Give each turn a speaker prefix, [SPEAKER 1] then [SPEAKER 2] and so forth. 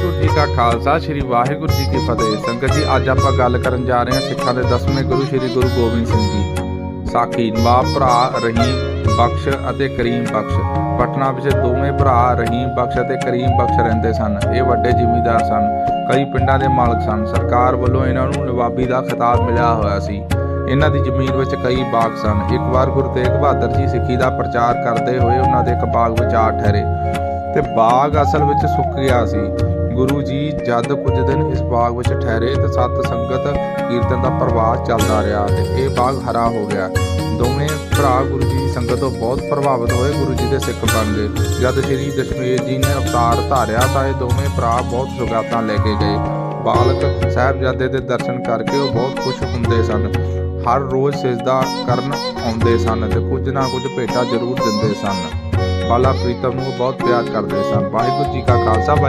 [SPEAKER 1] ਵਾਹਿਗੁਰੂ ਜੀ ਕਾ ਖਾਲਸਾ, ਸ੍ਰੀ ਵਾਹਿਗੁਰੂ ਜੀ ਕੀ ਫਤਿਹ। ਸੰਗਤ ਜੀ, ਅੱਜ ਆਪਾਂ ਗੱਲ ਕਰਨ ਜਾ ਰਹੇ ਹਾਂ ਸਿੱਖਾਂ ਦੇ 10ਵੇਂ ਗੁਰੂ, ਸ੍ਰੀ ਗੁਰੂ ਗੋਬਿੰਦ ਸਿੰਘ ਜੀ। ਸਾਖੀ ਨਵਾਬ ਭਰਾ, ਰਹੀਮ, ਬਖਸ਼ ਅਤੇ ਕਰੀਮ ਬਖਸ਼। ਪਟਨਾ ਵਿੱਚ ਦੋਵੇਂ ਭਰਾ, ਰਹੀਮ, ਬਖਸ਼ ਅਤੇ ਕਰੀਮ ਬਖਸ਼ ਰਹਿੰਦੇ ਸਨ। ਇਹ ਵੱਡੇ ਜ਼ਿਮੀਂਦਾਰ ਸਨ। ਕਈ ਪਿੰਡਾਂ ਦੇ ਮਾਲਕ ਸਨ। ਸਰਕਾਰ ਵੱਲੋਂ ਇਹਨਾਂ ਨੂੰ ਨਵਾਬੀ ਦਾ ਖਿਤਾਬ ਮਿਲਿਆ ਹੋਇਆ ਸੀ। ਇਹਨਾਂ ਦੀ ਜ਼ਮੀਨ ਵਿੱਚ ਕਈ ਬਾਗ ਸਨ। ਇੱਕ ਵਾਰ ਗੁਰੂ ਤੇਗ ਬਹਾਦਰ ਜੀ ਸਿੱਖੀ ਦਾ ਪ੍ਰਚਾਰ ਕਰਦੇ ਹੋਏ ਉਹਨਾਂ ਦੇ ਇੱਕ ਬਾਗ ਵਿੱਚ ਆ ਠਹਿਰੇ ਤੇ ਬਾਗ ਅਸਲ ਵਿੱਚ ਸੁੱਕ ਗਿਆ ਸੀ। ਗੁਰੂ ਜੀ ਜਦ ਕੁਝ ਦਿਨ ਇਸ ਬਾਗ ਵਿੱਚ ਠਹਿਰੇ ਤੇ ਸਤ ਸੰਗਤ ਕੀਰਤਨ ਦਾ ਪ੍ਰਵਾਹ ਚੱਲਦਾ ਰਿਹਾ ਤੇ ਇਹ ਬਾਗ ਹਰਾ ਹੋ ਗਿਆ। ਦੋਵੇਂ ਭਰਾ ਗੁਰੂ ਜੀ ਦੀ ਸੰਗਤ ਤੋਂ ਬਹੁਤ ਪ੍ਰਭਾਵਿਤ ਹੋਏ, ਗੁਰੂ ਜੀ ਦੇ ਸਿੱਖ ਬਣ ਗਏ। ਜਦ ਸ੍ਰੀ ਦਸ਼ਮੇਸ਼ ਜੀ ਨੇ ਅਵਤਾਰ ਧਾਰਿਆ ਤਾਂ ਇਹ ਦੋਵੇਂ ਭਰਾ ਬਹੁਤ ਸੁਗਾਤਾਂ ਲੈ ਕੇ ਗਏ। ਬਾਲਕ ਸਾਹਿਬਜ਼ਾਦੇ ਦੇ ਦਰਸ਼ਨ ਕਰਕੇ ਉਹ ਬਹੁਤ ਖੁਸ਼ ਹੁੰਦੇ ਸਨ। ਹਰ ਰੋਜ਼ ਸਿਜਦਾ ਕਰਨ ਆਉਂਦੇ ਸਨ ਤੇ ਕੁਝ ਨਾ ਕੁਝ ਭੇਟਾ ਜ਼ਰੂਰ ਦਿੰਦੇ ਸਨ। ਬਾਲਾ ਪ੍ਰੀਤਮ ਨੂੰ ਬਹੁਤ ਪਿਆਰ ਕਰਦੇ ਸਨ। ਵਾਹਿਗੁਰੂ ਜੀ ਕਾ ਖਾਲਸਾ, ਵਾਹਿ